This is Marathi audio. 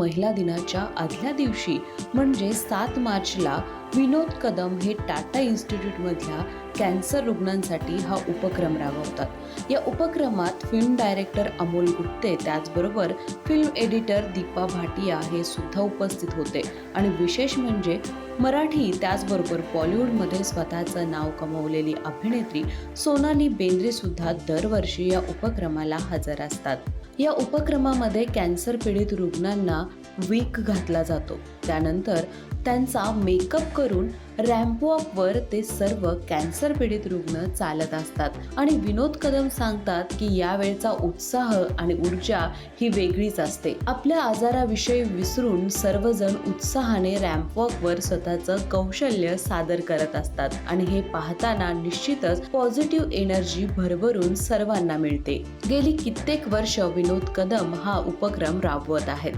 महिला दिनाच्या आदल्या दिवशी म्हणजे सात मार्चला विनोद कदम हे टाटा इन्स्टिट्यूटमधल्या कॅन्सर रुग्णांसाठी हा उपक्रम राबवतात. या उपक्रमात फिल्म डायरेक्टर अमोल गुप्ते त्याचबरोबर फिल्म एडिटर दीपा भाटिया हे सुद्धा उपस्थित होते. आणि विशेष म्हणजे मराठी त्याचबरोबर बॉलिवूडमध्ये स्वतःचं नाव कमवलेली अभिनेत्री सोनाली बेंद्रेसुद्धा दरवर्षी या उपक्रमाला हजर असतात. या उपक्रमामध्ये कॅन्सर पीडित रुग्णांना वीक घातला जातो. त्यानंतर त्यांचा मेकअप करून रॅम्पवॉकवर ते सर्व कॅन्सर पीडित रुग्ण चालत असतात. आणि विनोद कदम सांगतात की यावेळचा उत्साह आणि ऊर्जा ही वेगळीच असते. आपल्या आजाराविषयी विसरून सर्वजण उत्साहाने रॅम्पवॉकवर स्वतःचं कौशल्य सादर करत असतात. आणि हे पाहताना निश्चितच पॉझिटिव्ह एनर्जी भरभरून सर्वांना मिळते. गेली कित्येक वर्ष विनोद कदम हा उपक्रम राबवत आहेत.